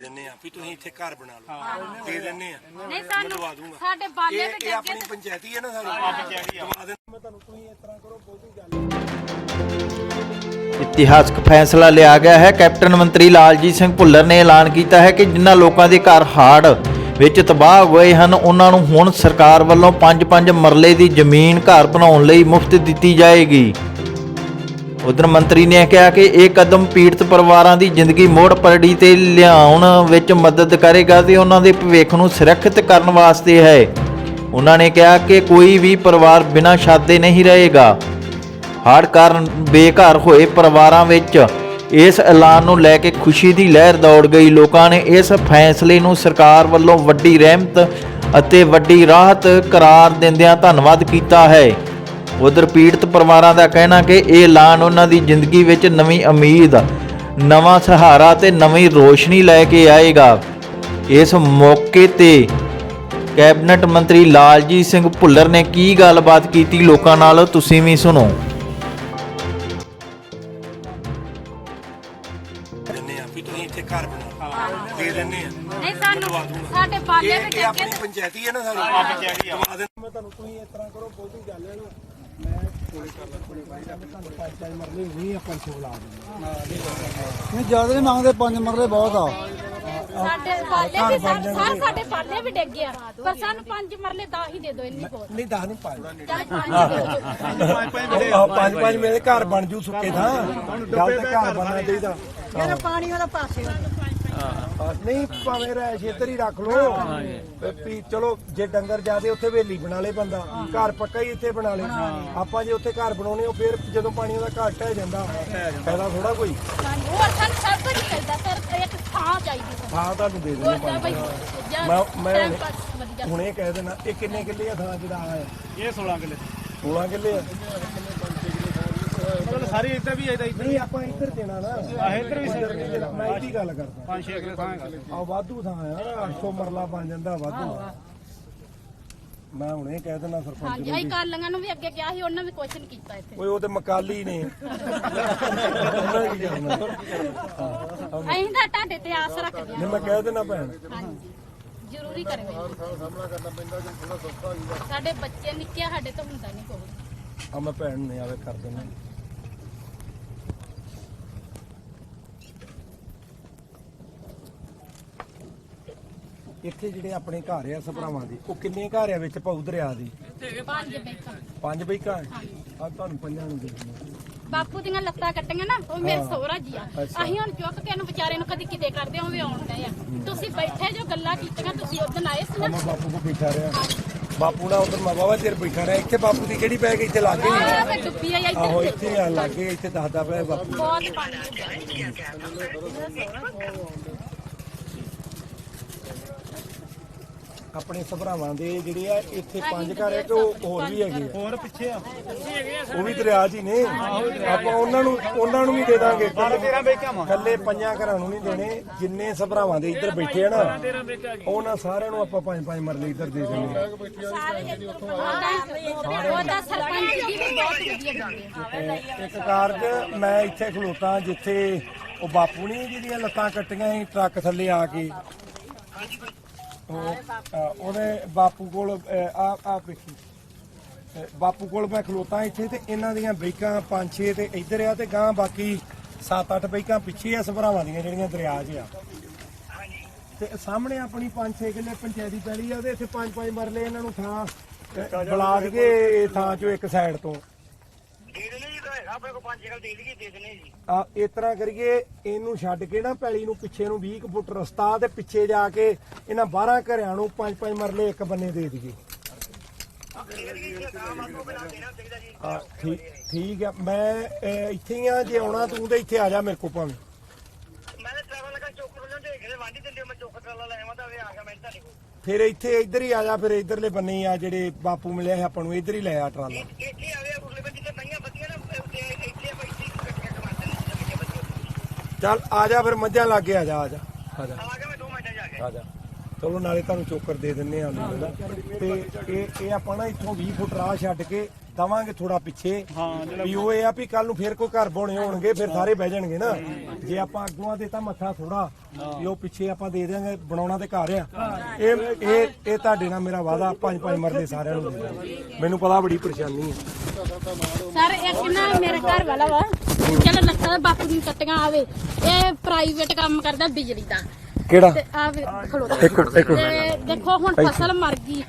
ਦਿੰਨੇ ਆ ਵੀ ਤੁਸੀਂ ਇੱਥੇ ਘਰ ਬਣਾ ਲਓ। ਦੇ ਦਿੰਨੇ ਆ। ਨਹੀਂ ਦਵਾ ਸਾਨੂੰ ਦੂੰਗਾ। ਸਾਡੇ ਬਾਲੇ ਇਹ ਵਿੱਚ ਇਹ ਆਪਣੀ ਪੰਚਾਇਤੀ ਹੈ ਨਾ ਸਾਡੀ। ਪੰਚਾਇਤੀ ਦਵਾ ਦੇ ਮੈਂ ਤੁਹਾਨੂੰ ਤੁਸੀਂ ਇਸ ਤਰ੍ਹਾਂ ਕਰੋ ਬਹੁਤੀ ਗੱਲ ਇਤਿਹਾਸਕ ਫੈਸਲਾ ਲਿਆ ਗਿਆ ਹੈ। ਕੈਪਟਨ ਮੰਤਰੀ ਲਾਲਜੀਤ ਸਿੰਘ ਭੁੱਲਰ ਨੇ ਐਲਾਨ ਕੀਤਾ ਹੈ ਕਿ ਜਿਨ੍ਹਾਂ ਲੋਕਾਂ ਦੇ ਘਰ ਹੜ੍ਹ ਵਿੱਚ ਤਬਾਹ ਹੋਏ ਹਨ ਉਹਨਾਂ ਨੂੰ ਹੁਣ ਸਰਕਾਰ ਵੱਲੋਂ 5-5 ਮਰਲੇ ਦੀ ਜ਼ਮੀਨ ਘਰ ਬਣਾਉਣ ਲਈ ਮੁਫਤ ਦਿੱਤੀ ਜਾਏਗੀ। ਉਧਰ ਮੰਤਰੀ ਨੇ ਕਿਹਾ ਕਿ ਇਹ ਕਦਮ ਪੀੜਤ ਪਰਿਵਾਰਾਂ ਦੀ ਜ਼ਿੰਦਗੀ ਮੋੜ ਪਰੜੀ ਤੇ ਲਿਆਉਣ ਵਿੱਚ ਮਦਦ ਕਰੇਗਾ ਤੇ ਉਹਨਾਂ ਦੇ ਭਵਿੱਖ ਨੂੰ ਸੁਰੱਖਿਅਤ ਕਰਨ ਵਾਸਤੇ ਹੈ। ਉਹਨਾਂ ਨੇ ਕਿਹਾ ਕਿ ਕੋਈ ਵੀ ਪਰਿਵਾਰ ਬਿਨਾਂ ਛੱਤ ਨਹੀਂ ਰਹੇਗਾ। ਹੜ੍ਹ ਕਾਰਨ ਬੇਘਰ ਹੋਏ ਪਰਿਵਾਰਾਂ ਵਿੱਚ ਇਸ ਐਲਾਨ ਨੂੰ ਲੈ ਕੇ ਖੁਸ਼ੀ ਦੀ ਲਹਿਰ ਦੌੜ ਗਈ। ਲੋਕਾਂ ਨੇ ਇਸ ਫੈਸਲੇ ਨੂੰ ਸਰਕਾਰ ਵੱਲੋਂ ਵੱਡੀ ਰਹਿਮਤ ਅਤੇ ਵੱਡੀ ਰਾਹਤ ਕਰਾਰ ਦਿੰਦਿਆਂ ਧੰਨਵਾਦ ਕੀਤਾ ਹੈ। ਉਧਰ ਪੀੜਤ ਪਰਿਵਾਰਾਂ ਦਾ ਕਹਿਣਾ ਕਿ ਇਹ ਐਲਾਨ ਉਹਨਾਂ ਦੀ ਜ਼ਿੰਦਗੀ ਵਿੱਚ ਨਵੀਂ ਉਮੀਦ, ਨਵਾਂ ਸਹਾਰਾ ਤੇ ਨਵੀਂ ਰੋਸ਼ਨੀ ਲੈ ਕੇ ਆਏਗਾ। ਇਸ ਮੌਕੇ ਤੇ ਕੈਬਨਿਟ ਮੰਤਰੀ ਲਾਲਜੀਤ ਸਿੰਘ ਭੁੱਲਰ ਨੇ ਕੀ ਗੱਲਬਾਤ ਕੀਤੀ? ਲੋਕਾਂ ਨਾਲ ਤੁਸੀਂ ਵੀ ਸੁਣੋ। ਵੀ ਤੁਸੀਂ ਇੱਥੇ ਘਰ ਬਣਾ ਲਓ ਦੇ ਦਿੰਨੇ ਆ। ਨਹੀਂ ਸਾਨੂੰ ਸਾਡੇ ਬਾਲੇ ਵਿੱਚ ਇਹ ਆਪਣੀ ਪੰਚਾਇਤੀ ਹੈ ਨਾ ਸਾਡੀ ਪੰਚਾਇਤੀ ਦਵਾ ਦੇ ਮੈਂ ਤੁਹਾਨੂੰ ਤੁਸੀਂ ਇਸ ਤਰ੍ਹਾਂ ਕਰੋ ਬਹੁਤੀ ਗੱਲ ਹੈ ਨਾ। ਮੈਂ ਕੋਲੇ ਕਰ ਲਾ ਕੋਲੇ ਬਾਈ ਤੁਹਾਨੂੰ ਪੰਜ ਪੰਜ ਮਰਲੇ ਨਹੀਂ ਆਪਾਂ ਨੂੰ ਬੁਲਾ ਦਿੰਦੇ ਨਹੀਂ ਜ਼ਿਆਦਾ ਨਹੀਂ ਮੰਗਦੇ ਪੰਜ ਮਰਲੇ ਬਹੁਤ ਆ। ਸਾਡੇ ਬਾਲੇ ਵੀ ਸਾਰੇ ਸਾਡੇ ਵੀ ਡਿੱਗ ਗਿਆ। ਪਰ ਸਾਨੂੰ ਪੰਜ ਮਰਲੇ ਦਾ ਹੀ ਦੇ ਦਿਓ ਇੰਨੀ ਬਹੁਤ ਨਹੀਂ ਦਸ ਨਹੀਂ ਪੰਜ। ਚੱਲ ਪੰਜ ਦੇ ਦਿਓ। ਆਹ ਪੰਜ ਪੰਜ ਮੇਰੇ ਘਰ ਬਣ ਜੂ ਸੁੱਕੇ ਥਾਂ ਗੱਲ ਤੇ ਘਰ ਬਣਨਾ ਚਾਹੀਦਾ। ਮੇਰਾ ਪਾਣੀ ਵਾਲਾ ਪਾਸੇ ਆਹ, ਨਹੀਂ ਭਾਵੇਂ ਰਹਿ ਛੇਤਰ ਹੀ ਰੱਖ ਲੋ ਵੀ ਚਲੋ ਜੇ ਡੰਗਰ ਜਾਦੇ ਉੱਥੇ ਵੇਲੀ ਬਣਾ ਲੇ ਬੰਦਾ। ਘਰ ਪੱਕਾ ਹੀ ਇੱਥੇ ਬਣਾ ਲੇ ਆਪਾਂ ਜੇ ਉੱਥੇ ਘਰ ਬਣਾਉਣੇ ਉਹ ਫਿਰ ਜਦੋਂ ਪਾਣੀ ਦਾ ਘੱਟ ਹੈ ਜਾਂਦਾ। ਫਾਇਦਾ ਥੋੜਾ ਕੋਈ। ਹਾਂਜੀ, ਹੋਰ ਸਾਨੂੰ ਸਭ ਕੁਝ ਚਾਹੀਦਾ ਸਰ ਇੱਕ ਥਾਂ ਚਾਹੀਦੀ ਥਾਂ ਤੁਹਾਨੂੰ ਦੇ ਹੋਰ ਦੇਣੇ ਤਾਂ ਬਈ ਜਾਂ ਮੈਂ ਮੈਂ ਪਾਸ ਵਧੀਆ। ਹੁਣੇ ਕਹਿ ਦੇਣਾ ਇਹ ਕਿੰਨੇ ਕਿੱਲੇ ਆ ਥਾਂ ਜਿਹੜਾ ਆ ਇਹ 16 ਕਿੱਲੇ। 16 ਕਿੱਲੇ ਆ? ਮਤਲਬ ਸਾਰੀ ਇੱਧਰ ਵੀ ਇਹਦਾ ਨਹੀਂ ਆਪਾਂ ਇੱਧਰ ਦੇਣਾ ਨਾ। ਆਹ ਇੱਧਰ ਵੀ ਇੱਧਰ ਨਹੀਂ ਦੇਣਾ, ਮੈਂ ਇਹਦੀ ਗੱਲ ਕਰਦਾ। 5-6 ਕਿੱਲੇ ਥਾਂ ਹੈਗਾ। ਆ ਵਾਧੂ ਥਾਂ ਆ। 800 ਮਰਲਾ ਬਣ ਜਾਂਦਾ ਵਾਧੂ ਮੈਂ ਹੁਣੇ ਕਹਿ ਦੇਣਾ ਸਰਪੰਚ ਹਾਂਜੀ ਅਸੀਂ ਕਾਲੀਆਂ ਨੂੰ ਵੀ ਅੱਗੇ ਕਿਹਾ ਸੀ ਉਹਨਾਂ ਵੀ ਨਹੀਂ ਕੀਤਾ ਇੱਥੇ। ਓਏ ਉਹ ਤੇ ਮਕਾਲੀ ਨੇ। ਉਹਨਾਂ ਕੀ ਕਰਨਾ ਅਸੀਂ ਤਾਂ ਤੁਹਾਡੇ ਤੇ ਆਸ ਰੱਖਦੇ ਨਹੀਂ ਹਾਂ ਮੈਂ ਕਹਿ ਦੇਣਾ ਭੈਣ। ਹਾਂਜੀ ਜ਼ਰੂਰੀ ਕਰਾਂਗੇ ਸਾਡੇ ਬੱਚੇ ਨਿੱਕੇ ਆ, ਸਾਡੇ ਤੋਂ ਹੁੰਦਾ ਨਹੀਂ ਕੋਈ। ਆ ਮੈਂ ਭੈਣ ਨੇ ਆਵੇ ਕਰ ਦੇਣਾ ਇੱਥੇ ਜਿਹੜੇ ਆਪਣੇ ਘਰ ਆ ਸਭਰਾਵਾਂ ਦੇ ਉਹ ਕਿੰਨੇ ਘਰ ਆ ਵਿੱਚ ਪਾਉ ਦਰਿਆ ਦੇ? ਪੰਜ ਬੈਠਾ। ਪੰਜ ਬਈ ਘਰ ਆ ਤੁਹਾਨੂੰ ਪੰਜਾਂ ਨੂੰ ਦੇ ਦਿੰਦਾ ਬਾਪੂ ਦੀਆਂ ਲੱਤਾਂ ਕੱਟੀਆਂ ਨਾ ਉਹ ਮੇਰੇ ਸਹੁਰਾ ਜੀ ਆ। ਅਸੀਂ ਹੁਣ ਚੁੱਕ ਕੇ ਇਹਨੂੰ ਵਿਚਾਰੇ ਨੂੰ ਕਦੀ ਕਿਤੇ ਕਰਦੇ ਹਾਂ ਵੀ ਆਉਣ ਡਏ ਆ। ਤੁਸੀਂ ਬੈਠੇ ਜੋ ਗੱਲਾਂ ਕੀਤੀਆਂ ਤੁਸੀਂ ਉਦੋਂ ਆਏ ਸੀ ਨਾ ਮੈਂ ਬਾਪੂ ਕੋ ਬੈਠਾ ਰਿਹਾ। ਬਾਪੂ ਨਾਲ ਉਧਰ ਮੈਂ ਬਾਬਾ ਚਿਰ ਬੈਠਾ ਰਿਹਾ। ਇੱਥੇ ਬਾਪੂ ਦੀ ਕਿਹੜੀ ਗਈ? ਇੱਥੇ ਲੱਗੇ ਆਹ ਵੇ ਡੁੱਬੀ ਆ ਆਹੋ ਇੱਧਰ ਇੱਥੇ ਆ ਲੱਗੇ ਇੱਥੇ ਦੱਸਦਾ ਪਿਆ ਬਾਪੂ। ਬਹੁਤ ਪਾਣੀ ਆਪਣੇ ਸਭਰਾਵਾਂ ਦੇ ਜਿਹੜੇ ਆ ਇੱਥੇ ਪੰਜ ਘਰ ਆ ਕਿ ਉਹ ਹੋਰ ਵੀ ਹੈਗੇ ਆ। ਹੋਰ ਪਿੱਛੇ ਆ। ਉਹ ਵੀ ਦਰਿਆ 'ਚ ਹੀ ਨੇ। ਆਪਾਂ ਉਹਨਾਂ ਨੂੰ ਉਹਨਾਂ ਨੂੰ ਵੀ ਦੇ ਦਾਂਗੇ। 13 ਬੇਕਾਂ ਵਾ। ਕੱਲੇ ਪੰਜਾਂ ਘਰਾਂ ਨੂੰ ਨਹੀਂ ਦੇਣੇ ਜਿੰਨੇ ਸਭਰਾਵਾਂ ਦੇ ਇੱਧਰ ਬੈਠੇ ਆ ਨਾ ਉਹਨਾਂ ਸਾਰਿਆਂ ਨੂੰ ਆਪਾਂ ਪੰਜ ਪੰਜ ਮਰਲੇ ਇੱਧਰ ਦੇ ਦੇਣੇ। ਉਹਦਾ ਸਰਪੰਚ ਜੀ ਵੀ ਬਹੁਤ ਵਧੀਆ ਬੰਦੇ ਆ। ਤੇ ਇੱਕ ਕਾਰਜ ਮੈਂ ਇੱਥੇ ਖਲੋਤਾ ਜਿੱਥੇ ਉਹ ਬਾਪੂ ਨੇ ਜਿਹਦੀਆਂ ਲੱਤਾਂ ਕੱਟੀਆਂ ਸੀ ਟਰੱਕ ਥੱਲੇ ਆ ਕੇ। ਉਹਦੇ ਬਾਪੂ ਕੋਲ ਆ ਆ ਵੇਖੀ। ਬਾਪੂ ਕੋਲ ਮੈਂ ਖਲੋਤਾ ਇੱਥੇ ਤੇ ਇਹਨਾਂ ਦੀਆਂ ਬੈਕਾਂ ਪੰਜ ਛੇ ਤੇ ਇੱਧਰ ਆ ਤੇ ਗਾਂ ਬਾਕੀ 7-8 ਬੈਕਾਂ ਪਿੱਛੇ ਆ ਸਭਰਾਵਾਂ ਦੀਆਂ ਜਿਹੜੀਆਂ ਦਰਿਆ 'ਚ ਆ। ਤੇ ਸਾਹਮਣੇ ਆਪਣੀ 5-6 ਕਿੱਲੇ ਪੰਚਾਇਤੀ ਪੈਲੀ ਆ ਉਹਦੇ ਇੱਥੇ 5-5 ਮਰਲੇ ਇਹਨਾਂ ਨੂੰ ਥਾਂ ਅ, ਬੁਲਾ ਕੇ ਥਾਂ 'ਚੋਂ ਇੱਕ ਸਾਈਡ ਤੋਂ ਹੈਗਾ ਆਪਣੇ ਕੋਲ ਪੰਜ ਜਗ੍ਹਾ ਦੇ ਲਈਏ ਦੇ ਦੇਣੇ ਜੀ। ਆ ਇਸ ਤਰ੍ਹਾਂ ਕਰੀਏ ਇਹਨੂੰ ਛੱਡ ਕੇ ਨਾ ਪੈਲੀ ਨੂੰ ਪਿੱਛੇ ਨੂੰ 20 ਕੁ ਫੁੱਟ ਰਸਤਾ ਤੇ ਪਿੱਛੇ ਜਾ ਕੇ ਇਹਨਾਂ 12 ਘਰਿਆਂ ਨੂੰ ਪੰਜ ਪੰਜ ਮਰਲੇ ਇੱਕ ਬੰਨੇ ਦੇ ਦਈਏ। ਆ ਠੀਕ ਠੀਕ ਆ ਮੈਂ ਅਹ, ਇੱਥੇ ਹੀ ਆ ਜੇ ਆਉਣਾ ਤੂੰ ਤੇ ਇੱਥੇ ਆ ਜਾ ਮੇਰੇ ਕੋਲ ਭਾਵੇਂ। ਮੈਂ ਤਾਂ ਟਰੈਵਲ ਲਗਾ ਚੋਕਰ ਵੱਲੋਂ ਦੇ ਕੇ ਵਾਂਢੀ ਦਿੰਦੇ ਹੋ, ਮੈਂ ਚੋਕਰ ਟਰਾਲਾ ਲੈ ਆਵਾਂ ਤਾਂ ਇਹ ਆ ਗਿਆ ਮੈਂ ਤੁਹਾਡੇ ਕੋਲ। ਫਿਰ ਇੱਥੇ ਇੱਧਰ ਹੀ ਆ ਜਾ ਫਿਰ ਇੱਧਰਲੇ ਬੰਨੇ ਹੀ ਆ ਜਿਹੜੇ ਬਾਪੂ ਮਿਲਿਆ ਸੀ ਆਪਾਂ ਨੂੰ ਇੱਧਰ ਹੀ ਲੈ ਆ ਟਰਾਲਾ। ਇੱਥੇ ਆਵੇ ਉਰਲੇ ਬੰਦੇ ਤੇ ਪਈਆਂ ਬੱਤੀਆਂ ਨਾ ਉੱਤੇ ਇੱਥੇ ਆਪਾਂ ਇੱਥੇ ਇਕੱਠੀਆਂ ਕਰਵਾ ਦਿੰਦੇ ਨੇ ਬੱਤੀਆਂ ਚੱਲ ਆ ਜਾ ਫਿਰ ਮੱਝਾਂ ਲਾਗੇ ਆ ਜਾ ਆ ਜਾ। ਆ ਜਾ। ਆ ਗਿਆ ਮੈਂ 2 ਮਿੰਟਾਂ 'ਚ ਆ ਜਾ। ਚਲੋ ਨਾਲੇ ਤੁਹਾਨੂੰ ਚੋਕਰ ਦੇ ਦਿੰਨੇ ਆ ਉਹਨਾਂ ਦਾ। ਤੇ ਇਹ ਇਹ ਆਪਾਂ ਨਾ ਇੱਥੋਂ 20 ਫੁੱਟ ਰਾਹ ਛੱਡ ਕੇ ਦਵਾਂਗੇ ਥੋੜਾ ਪਿੱਛੇ। ਵੀ ਉਹ ਇਹ ਆ ਵੀ ਕੱਲ ਨੂੰ ਫੇਰ ਕੋਈ ਘਰ ਬਣੇ ਹੋਣਗੇ ਫਿਰ ਸਾਰੇ ਬਹਿ ਜਾਣਗੇ ਨਾ। ਜੇ ਆਪਾਂ ਅੱਗੋਂ ਦੇ ਤਾਂ ਮੱਥਾ ਥੋੜਾ ਵੀ ਉਹ ਪਿੱਛੇ ਆਪਾਂ ਦੇ ਦਿਆਂਗੇ ਬਣਾਉਣਾ ਤੇ ਘਰ ਆ। ਇਹ ਇਹ ਇਹ ਤੁਹਾਡੇ ਨਾਲ ਮੇਰਾ ਵਾਦਾ ਪੰਜ ਪੰਜ ਮਰਲੇ ਸਾਰਿਆਂ ਨੂੰ ਦੇ ਦਾਂਗੇ। ਮੈਨੂੰ ਪਤਾ ਬੜੀ ਪਰੇਸ਼ਾਨੀ ਹੈ ਸਰ ਇੱਕ ਨਾ ਮੇਰੇ ਘਰ ਵਾਲਾ ਵਾ? ਚਲੋ ਲੱਤਾਂ ਦਾ ਬਾਪੂ ਨੂੰ ਕੱਟੀਆਂ ਆਵੇ। ਇਹ ਪ੍ਰਾਈਵੇਟ ਕੰਮ ਕਰਦਾ ਬਿਜਲੀ ਦਾ। ਕਿਹੜਾ? ਤੇ ਆਵੇ ਖਲੋਤਾ ਇੱਕ ਇੱਕ ਤੇ ਦੇਖੋ ਹੁਣ ਫਸਲ ਮਰ ਗਈ।